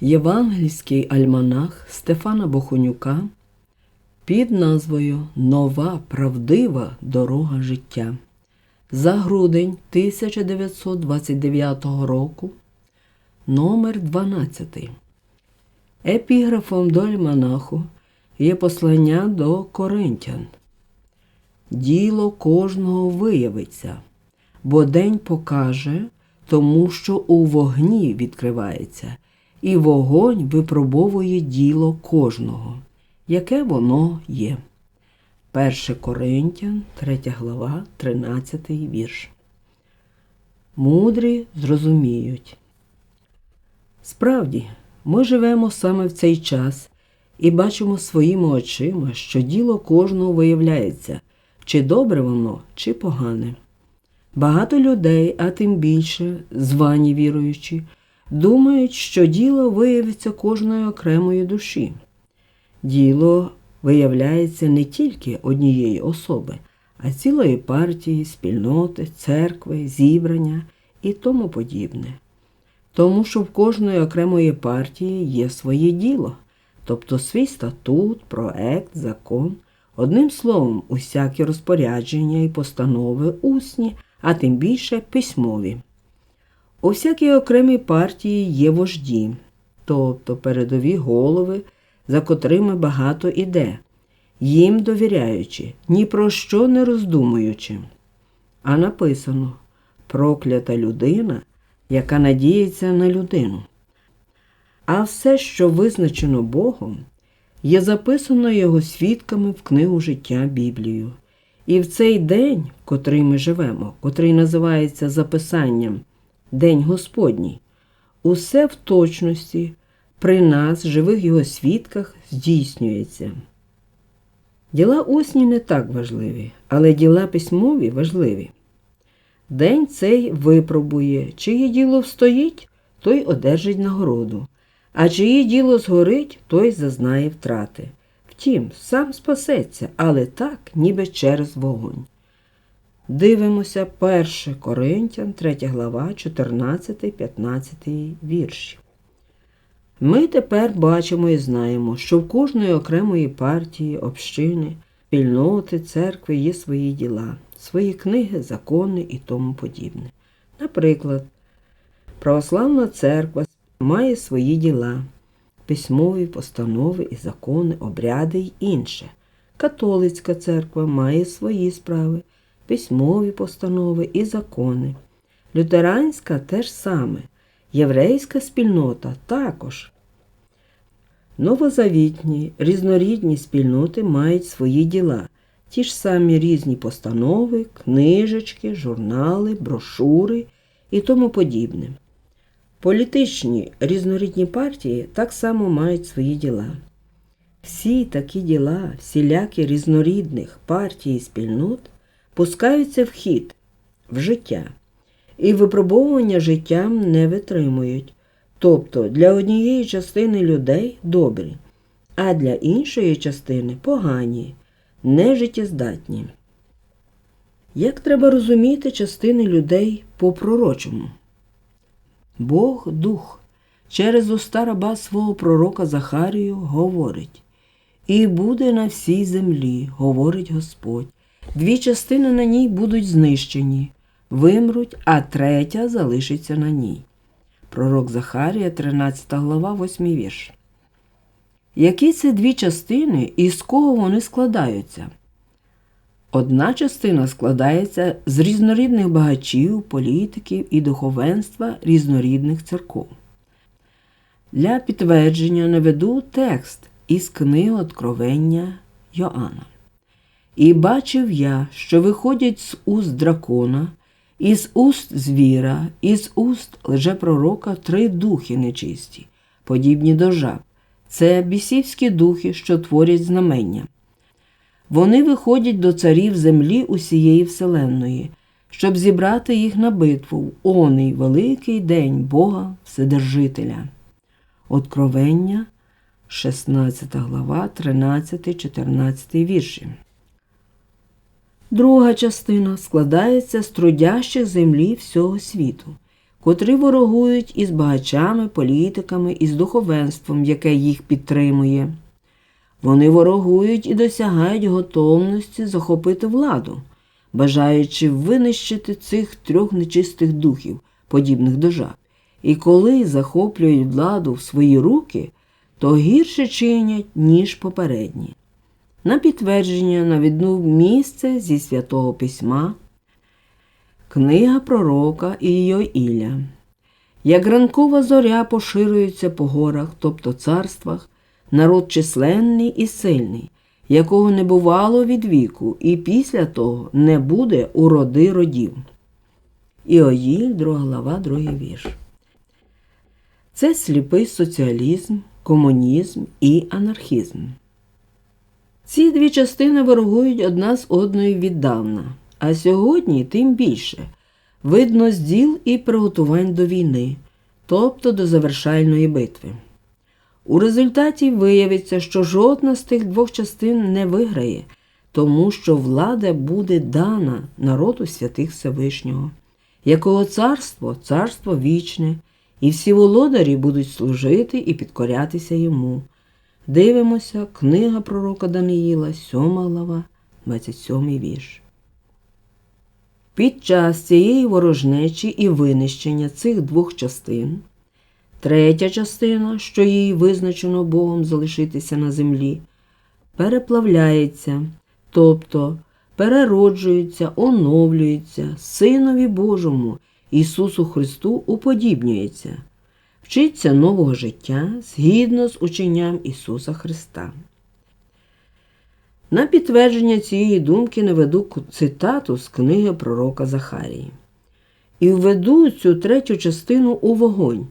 Євангельський альманах Стефана Бохонюка під назвою Нова правдива дорога життя за грудень 1929 року номер 12 Епіграфом до альманаху є послання до коринтян. Діло кожного виявиться, бо день покаже, тому що у вогні відкривається, і вогонь випробовує діло кожного, яке воно є. 1 Коринтян, 3 глава, 13 вірш. Мудрі зрозуміють. Справді, ми живемо саме в цей час і бачимо своїми очима, що діло кожного виявляється, чи добре воно, чи погане. Багато людей, а тим більше звані віруючі, думають, що діло виявиться кожної окремої душі. Діло виявляється не тільки однієї особи, а цілої партії, спільноти, церкви, зібрання і тому подібне. Тому що в кожної окремої партії є своє діло, тобто свій статут, проект, закон, одним словом, усякі розпорядження і постанови усні, а тим більше письмові. У всякій окремій партії є вожді, тобто передові голови, за котрими багато іде, їм довіряючи, ні про що не роздумуючи. А написано проклята людина, яка надіється на людину. А все, що визначено Богом, є записано його свідками в книгу життя Біблію. І в цей день, котрий ми живемо, котрий називається записанням День Господній, усе в точності при нас, живих його свідках, здійснюється. Діла усні не так важливі, але діла письмові важливі. День цей випробує, чиє діло встоїть, той одержить нагороду, а чиє діло згорить, той зазнає втрати. Втім, сам спасеться, але так, ніби через вогонь. Дивимося 1 Коринтян, 3 глава, 14, 15 вірші. Ми тепер бачимо і знаємо, що в кожної окремої партії, общини, спільноти, церкви є свої діла, свої книги, закони і тому подібне. Наприклад, православна церква має свої діла, письмові постанови і закони, обряди й інше. Католицька церква має свої справи, письмові постанови і закони. Лютеранська теж саме. Єврейська спільнота також. Новозавітні різнорідні спільноти мають свої діла, ті ж самі різні постанови, книжечки, журнали, брошури і тому подібне. Політичні різнорідні партії так само мають свої діла. Всі такі діла, всілякі різнорідних партій і спільнот пускаються в хід, в життя і випробовування життям не витримують. Тобто для однієї частини людей добрі, а для іншої частини погані, нежиттєздатні. Як треба розуміти частини людей по пророчому? Бог дух через уста раба свого пророка Захарію говорить І буде на всій землі, говорить Господь. Дві частини на ній будуть знищені, вимруть, а третя залишиться на ній. Пророк Захарія, 13 глава, 8 вірш. Які це дві частини і з кого вони складаються? Одна частина складається з різнорідних багачів, політиків і духовенства різнорідних церков. Для підтвердження наведу текст із книги Откровення Йоанна. І бачив я, що виходять з уст дракона, із уст звіра, із уст лжепророка три духи нечисті, подібні до жаб. Це бісівські духи, що творять знамення. Вони виходять до царів землі усієї Вселенної, щоб зібрати їх на битву в оний великий день Бога Вседержителя. Откровення, 16 глава, 13, 14 вірші. Друга частина складається з трудящих землі всього світу, котрі ворогують із багачами, політиками і з духовенством, яке їх підтримує. Вони ворогують і досягають готовності захопити владу, бажаючи винищити цих трьох нечистих духів, подібних до жаб. І коли захоплюють владу в свої руки, то гірше чинять, ніж попередні. На підтвердження навідну місце зі святого письма, книга пророка Іоїля. Як ранкова зоря поширюється по горах, тобто царствах, народ численний і сильний, якого не бувало від віку, і після того не буде у роди родів. Іоїль, 2 глава, 2 вірш. Це сліпий соціалізм, комунізм і анархізм. Ці дві частини ворогують одна з одною віддавна, а сьогодні тим більше видно зділ і приготувань до війни, тобто до завершальної битви. У результаті виявиться, що жодна з тих двох частин не виграє, тому що влада буде дана народу святих Всевишнього, якого царство царство вічне, і всі володарі будуть служити і підкорятися йому. Дивимося, книга пророка Даниїла, 7 глава, 27 вірш. Під час цієї ворожнечі і винищення цих двох частин, третя частина, що їй визначено Богом залишитися на землі, переплавляється, тобто перероджується, оновлюється, Синові Божому Ісусу Христу уподібнюється, вчиться нового життя згідно з ученням Ісуса Христа. На підтвердження цієї думки наведу цитату з книги пророка Захарії. І введу цю третю частину у вогонь,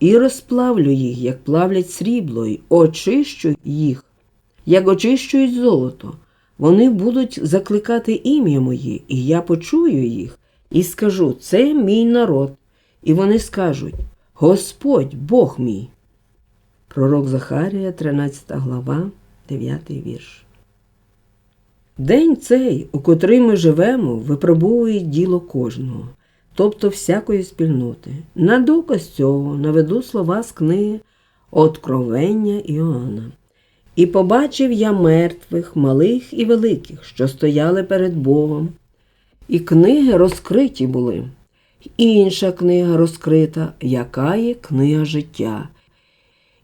і розплавлю їх, як плавлять срібло, й очищу їх, як очищують золото. Вони будуть закликати ім'я моє, і я почую їх, і скажу: це мій народ. І вони скажуть: Господь, Бог мій. Пророк Захарія, 13 глава, 9 вірш. День цей, у котрий ми живемо, випробовує діло кожного, тобто всякої спільноти. На доказ цього наведу слова з книги Откровення Іоанна. І побачив я мертвих, малих і великих, що стояли перед Богом. І книги розкриті були. Інша книга розкрита, яка є книга життя.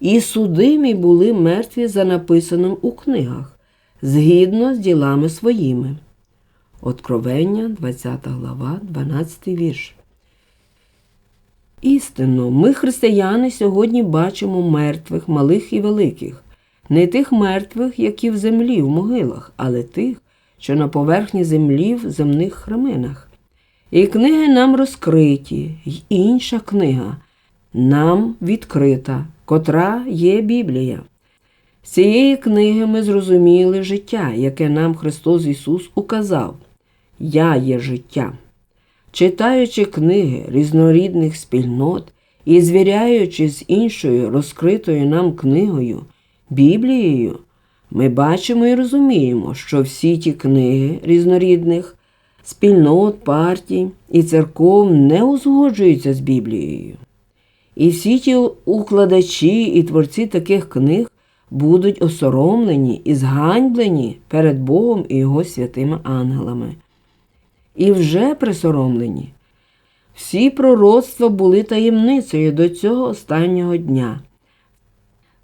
І судимі були мертві за написаним у книгах згідно з ділами своїми. Откровення, 20 глава, 12 вірш. Істинно, ми, християни, сьогодні бачимо мертвих, малих і великих, не тих мертвих, які в землі, в могилах, але тих, що на поверхні землі в земних храминах. І книги нам розкриті, й інша книга нам відкрита, котра є Біблія. З цієї книги ми зрозуміли життя, яке нам Христос Ісус указав. Я є життя. Читаючи книги різнорідних спільнот і звіряючи з іншою розкритою нам книгою, Біблією, ми бачимо і розуміємо, що всі ті книги різнорідних спільнот, партій і церков не узгоджуються з Біблією. І всі ті укладачі і творці таких книг будуть осоромлені і зганьблені перед Богом і Його святими ангелами. І вже присоромлені. Всі пророцтва були таємницею до цього останнього дня.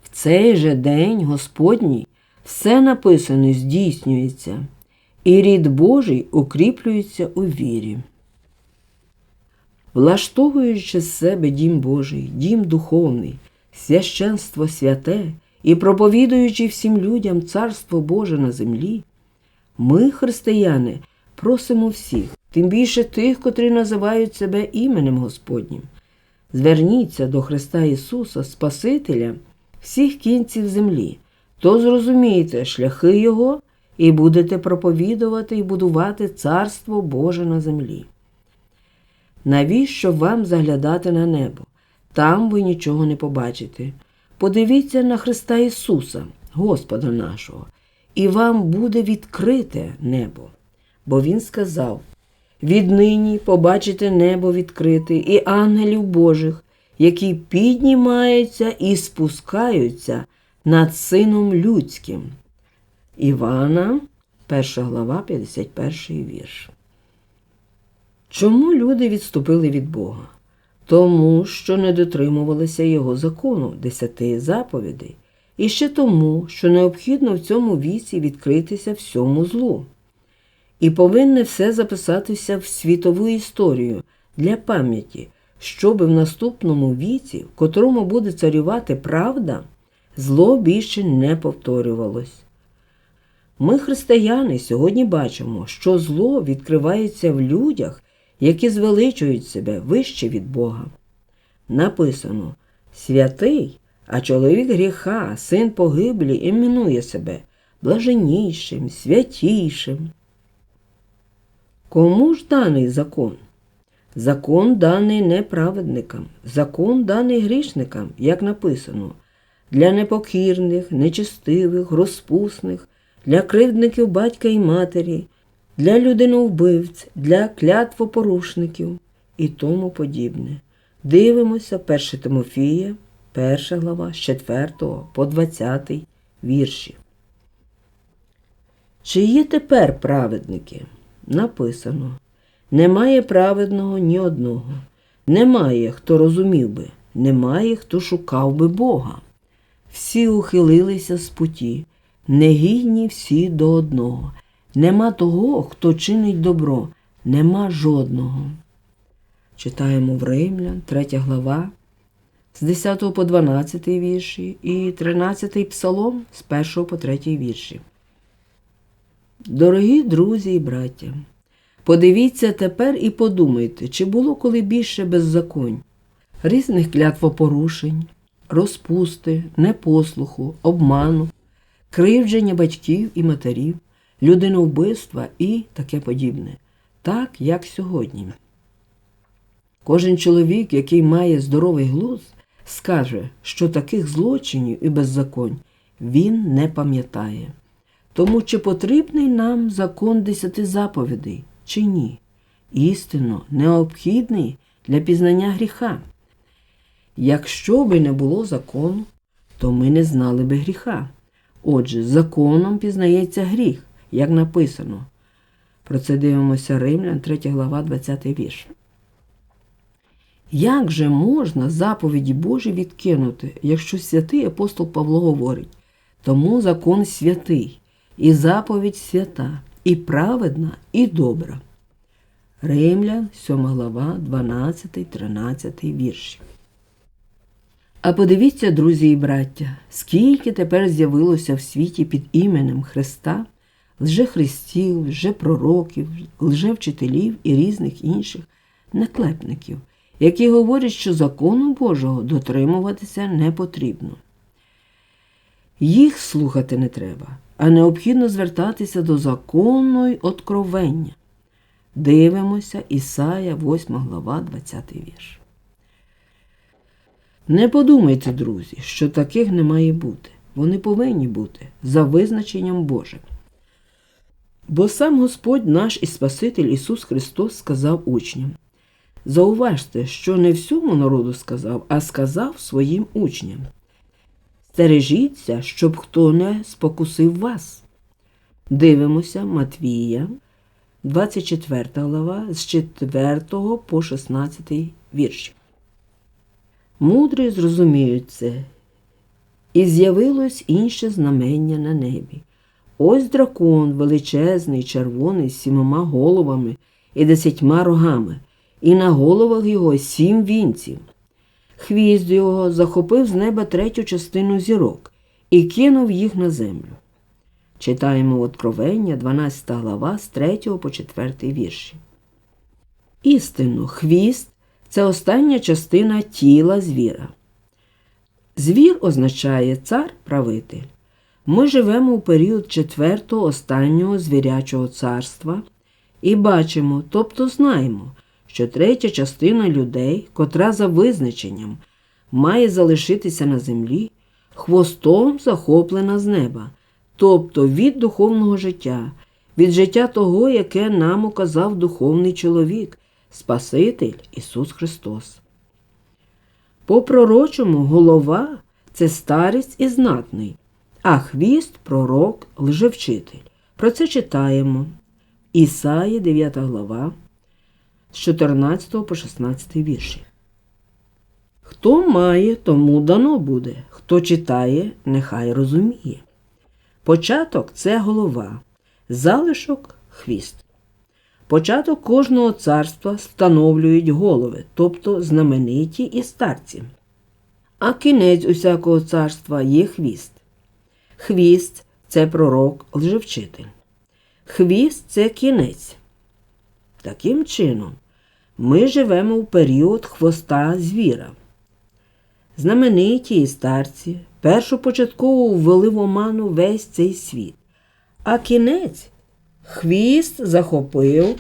В цей же день Господній все написане здійснюється, і рід Божий укріплюється у вірі. Влаштовуючи з себе дім Божий, дім духовний, священство святе і проповідуючи всім людям Царство Боже на землі, ми, християни, просимо всіх, тим більше тих, котрі називають себе іменем Господнім. Зверніться до Христа Ісуса, Спасителя всіх кінців землі, то зрозумієте шляхи Його і будете проповідувати і будувати Царство Боже на землі. Навіщо вам заглядати на небо? Там ви нічого не побачите. Подивіться на Христа Ісуса, Господа нашого, і вам буде відкрите небо. Бо Він сказав: Віднині побачите небо відкрите і ангелів Божих, які піднімаються і спускаються над Сином Людським. Івана, 1 глава, 51 вірш. Чому люди відступили від Бога? Тому, що не дотримувалися Його закону, десяти заповідей, і ще тому, що необхідно в цьому віці відкритися всьому злу. І повинне все записатися в світову історію для пам'яті, щоби в наступному віці, в котрому буде царювати правда, зло більше не повторювалось. Ми, християни, сьогодні бачимо, що зло відкривається в людях, які звеличують себе вище від Бога. Написано святий, а чоловік гріха, син погиблі, іменує себе блаженнішим, святішим. Кому ж даний закон? Закон даний неправедникам, закон даний грішникам, як написано, для непокірних, нечистивих, розпусних, для кривдників батька і матері, для людиновбивць, для клятвопорушників і тому подібне. Дивимося 1 Тимофія, 1 глава з 4 по 20 вірші. Чи є тепер праведники? Написано немає праведного ні одного, немає, хто розумів би, немає, хто шукав би Бога. Всі ухилилися з путі, негідні всі до одного. Нема того, хто чинить добро, нема жодного. Читаємо в Римлян, 3 глава, з 10 по 12 вірші і 13 псалом з 1 по 3 вірші. Дорогі друзі і браття, подивіться тепер і подумайте, чи було коли більше беззаконь, різних клятвопорушень, розпусти, непослуху, обману, кривдження батьків і матерів, людиновбивства і таке подібне, так як сьогодні. Кожен чоловік, який має здоровий глузд, скаже, що таких злочинів і беззаконь він не пам'ятає. Тому чи потрібний нам закон десяти заповідей, чи ні? Істинно необхідний для пізнання гріха. Якщо би не було закону, то ми не знали би гріха. Отже, законом пізнається гріх, як написано. Про це дивимося Римлян, 3 глава, 20 вірш. Як же можна заповіді Божі відкинути, якщо святий апостол Павло говорить, тому закон святий, і заповідь свята, і праведна, і добра. Римлян, 7 глава, 12, 13 вірші. А подивіться, друзі і браття, скільки тепер з'явилося в світі під іменем Христа лжехристів, лжепророків, лжевчителів і різних інших наклепників, які говорять, що закону Божого дотримуватися не потрібно. Їх слухати не треба, а необхідно звертатися до закону й откровення. Дивимося Ісая, 8 глава, 20 вірш. Не подумайте, друзі, що таких не має бути. Вони повинні бути за визначенням Божим. Бо сам Господь наш і Спаситель Ісус Христос сказав учням. Зауважте, що не всьому народу сказав, а сказав своїм учням. Стережіться, щоб хто не спокусив вас. Дивимося Матвія, 24 глава, з 4 по 16 вірш. Мудрі зрозуміють це. І з'явилось інше знамення на небі. Ось дракон величезний, червоний, з сімома головами і десятьма рогами, і на головах його сім вінців. Хвіст його захопив з неба третю частину зірок і кинув їх на землю. Читаємо Откровення, 12 глава з 3 по 4 вірші. Істинно, хвіст це остання частина тіла звіра. Звір означає цар правитель. Ми живемо у період четвертого останнього звірячого царства і бачимо, тобто знаємо, що третя частина людей, котра за визначенням має залишитися на землі, хвостом захоплена з неба, тобто від духовного життя, від життя того, яке нам указав духовний чоловік, Спаситель Ісус Христос. По пророчому голова це старець і знатний, а хвіст пророк лжевчитель. Про це читаємо. Ісаї, 9 глава, з 14 по 16 вірші. Хто має, тому дано буде, хто читає, нехай розуміє. Початок це голова, залишок хвіст. Початок кожного царства встановлюють голови, тобто знамениті і старці. А кінець усякого царства є хвіст. Хвіст це пророк лжевчитель. Хвіст це кінець. Таким чином, ми живемо в період хвоста звіра. Знамениті і старці першопочатково ввели в оману весь цей світ, а кінець хвіст захопив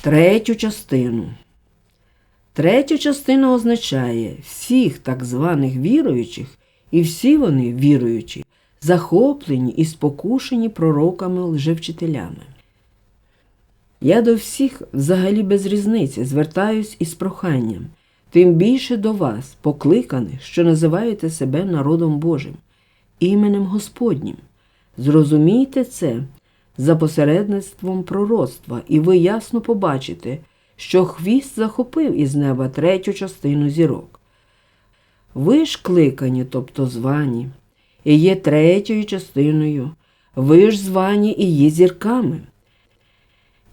третю частину. Третя частина означає всіх так званих віруючих, і всі вони віруючі, захоплені і спокушені пророками лжевчителями. Я до всіх взагалі без різниці звертаюсь із проханням, тим більше до вас, покликаних, що називаєте себе народом Божим, іменем Господнім. Зрозумійте це за посередництвом пророцтва, і ви ясно побачите, що хвіст захопив із неба третю частину зірок. Ви ж кликані, тобто звані, і є третьою частиною, ви ж звані і є зірками.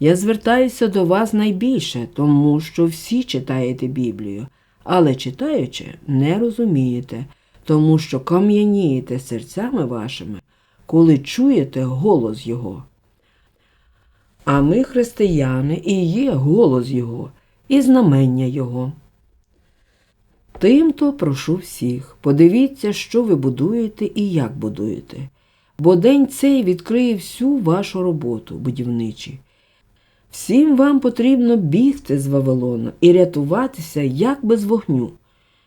Я звертаюся до вас найбільше, тому що всі читаєте Біблію, але читаючи, не розумієте, тому що кам'янієте серцями вашими, коли чуєте голос Його. А ми, християни, і є голос Його, і знамення Його. Тимто прошу всіх, подивіться, що ви будуєте і як будуєте, бо день цей відкриє всю вашу роботу будівничі. Всім вам потрібно бігти з Вавилона і рятуватися як без вогню,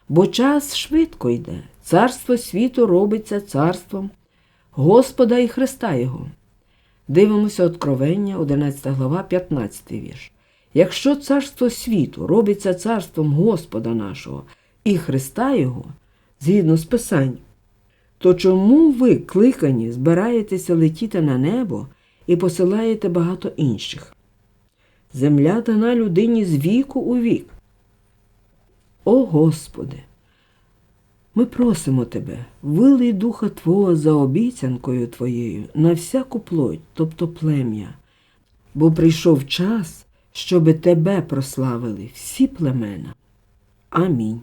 бо час швидко йде, царство світу робиться царством Господа і Христа Його. Дивимося Откровення, 11 глава, 15 вірш. Якщо царство світу робиться царством Господа нашого і Христа Його, згідно з Писанням, то чому ви, кликані, збираєтеся летіти на небо і посилаєте багато інших? Земля дана людині з віку у вік. О Господи! Ми просимо Тебе, вилий Духа Твого за обіцянкою Твоєю на всяку плоть, тобто плем'я, бо прийшов час, щоби Тебе прославили всі племена. Амінь.